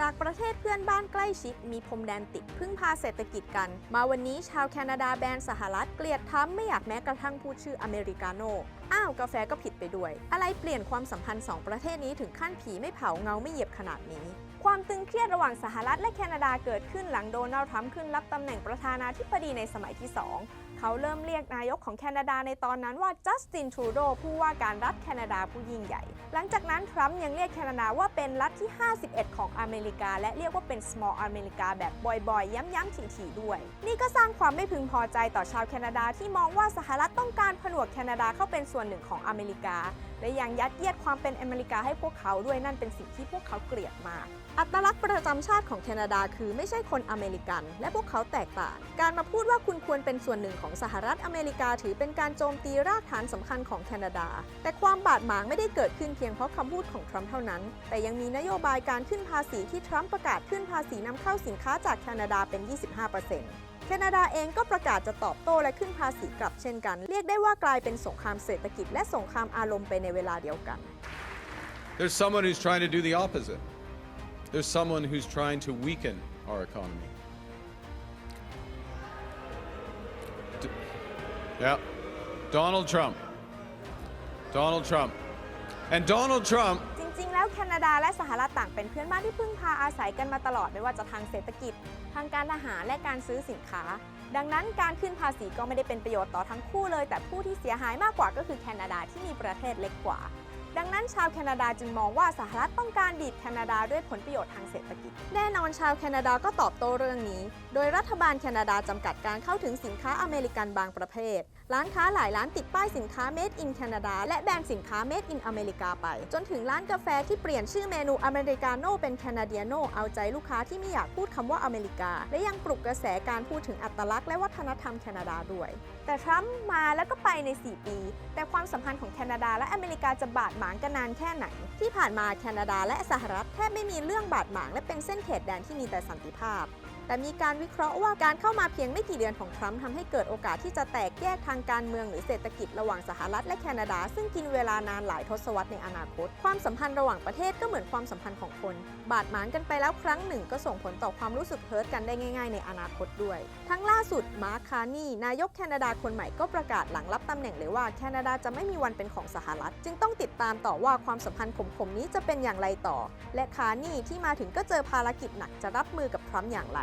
จากประเทศเพื่อนบ้านใกล้ชิดมีพรมแดนติดพึ่งพาเศรษฐกิจกัน มาวันนี้ชาวแคนาดาแบนสหรัฐเกลียดทรัมไม่อยากแม้กระทั่งพูดชื่ออเมริกาโน่อ้าวกาแฟก็ผิดไปด้วย อะไรเปลี่ยนความสัมพันธ์สองประเทศนี้ถึงขั้นผีไม่เผาเงาไม่เหยียบขนาดนี้ ความตึงเครียดระหว่างสหรัฐและแคนาดาเกิดขึ้นหลังโดนัลด์ทรัมป์ขึ้นรับตำแหน่งประธานาธิบดีในสมัยที่ 2 เขาเริ่มเรียกนายกของแคนาดาในตอนนั้นว่าจัสตินทรูโดผู้ว่าการรัฐแคนาดาผู้ยิ่งใหญ่ หลังจากนั้นทรัมป์ยังเรียกแคนาดาว่าเป็นรัฐที่ 51 ของอเมริกา และเรียกว่าเป็น small อเมริกาแบบบ่อยๆ ย้ำๆถี่ๆด้วย นี่ก็สร้างความไม่พึงพอใจต่อชาวแคนาดาที่มองว่าสหรัฐต้องการผนวกแคนาดาเข้าเป็นส่วนหนึ่งของอเมริกา และยังยัดเยียดความเป็นอเมริกาให้พวกเขาด้วยนั่นเป็นสิ่งที่พวกเขาเกลียดมาก อัตลักษณ์ประจำชาติของแคนาดาคือไม่ใช่คนอเมริกัน และพวกเขาแตกต่าง การมาพูดว่าคุณควรเป็นส่วนหนึ่งของสหรัฐอเมริกาถือเป็นการโจมตีรากฐานสำคัญของแคนาดา แต่ความบาดหมางไม่ได้เกิดขึ้นเพียงเพราะคำพูดของทรัมป์เท่านั้น แต่ยังมีนโยบายการขึ้นภาษีที่ทรัมป์ประกาศขึ้นภาษีนำเข้าสินค้าจากแคนาดาเป็น 25% แคนาดาเองก็ประกาศจะตอบโต้และขึ้นภาษีกลับเช่นกัน เรียกได้ว่ากลายเป็นสงครามเศรษฐกิจและสงครามอารมณ์ไปในเวลาเดียวกัน There's someone who's trying to do the opposite. There's someone who's trying to weaken our economy. D- yeah. Donald Trump. Donald Trump. And Donald Trump ริงๆแล้วแคนาดาและสหรัฐต่างเป็นเพื่อนบ้านที่พึ่งพาอาศัยกันมาตลอดไม่ว่าจะทางเศรษฐกิจ ทางการทหารและการซื้อสินค้า ดังนั้นการขึ้นภาษีก็ไม่ได้เป็นประโยชน์ต่อทั้งคู่เลย แต่ผู้ที่เสียหายมากกว่าก็คือแคนาดาที่มีประเทศเล็กกว่า ดังนั้นชาวแคนาดาจึงมองว่าสหรัฐต้องการบีบแคนาดาด้วยผลประโยชน์ทางเศรษฐกิจ แน่นอนชาวแคนาดาก็ตอบโต้เรื่องนี้ โดยรัฐบาลแคนาดาจำกัดการเข้าถึงสินค้าอเมริกันบางประเภท ร้านค้าหลายร้านติดป้ายสินค้า Made in Canada และแบนสินค้า Made in อเมริกาไป จนถึงร้านกาแฟที่เปลี่ยนชื่อเมนูอเมริกาโน่เป็นแคนาเดียโนเอาใจลูกค้าที่ไม่อยากพูดคำว่าอเมริกา และยังปลุกกระแสการพูดถึงอัตลักษณ์และวัฒนธรรมแคนาดาด้วย แต่ทรัมป์มาแล้วก็ไปใน 4 ปี แต่ความสัมพันธ์ของแคนาดาและอเมริกาจะบาดหมางกันนานแค่ไหน ที่ผ่านมาแคนาดาและสหรัฐแทบไม่มีเรื่องบาดหมางและเป็นเส้นเขตแดนที่มีแต่สันติภาพแต่มีการวิเคราะห์ว่าการเข้ามาเพียงไม่กี่เดือนของทรัมป์ทำให้เกิดโอกาสที่จะแตกแยกทางการเมืองหรือเศรษฐกิจระหว่างสหรัฐและแคนาดา ซึ่งกินเวลานานหลายทศวรรษในอนาคต ความสัมพันธ์ระหว่างประเทศก็เหมือนความสัมพันธ์ของคน บาดหมางกันไปแล้วครั้งหนึ่งก็ส่งผลต่อความรู้สึกเฮิร์ตกันได้ง่าย ๆ ในอนาคตด้วย ทั้งล่าสุดมาร์คคานีนายกแคนาดาคนใหม่ก็ประกาศหลังรับตำแหน่งเลยว่าแคนาดาจะไม่มีวันเป็นของสหรัฐ จึงต้องติดตามต่อว่าความสัมพันธ์ขมๆนี้จะเป็นอย่างไรต่อ และคาร์นีที่มาถึงก็เจอภารกิจหนักจะรับมือกับทรัมป์อย่างไร